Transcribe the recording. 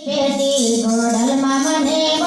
પેટી ઘોડલમાં મને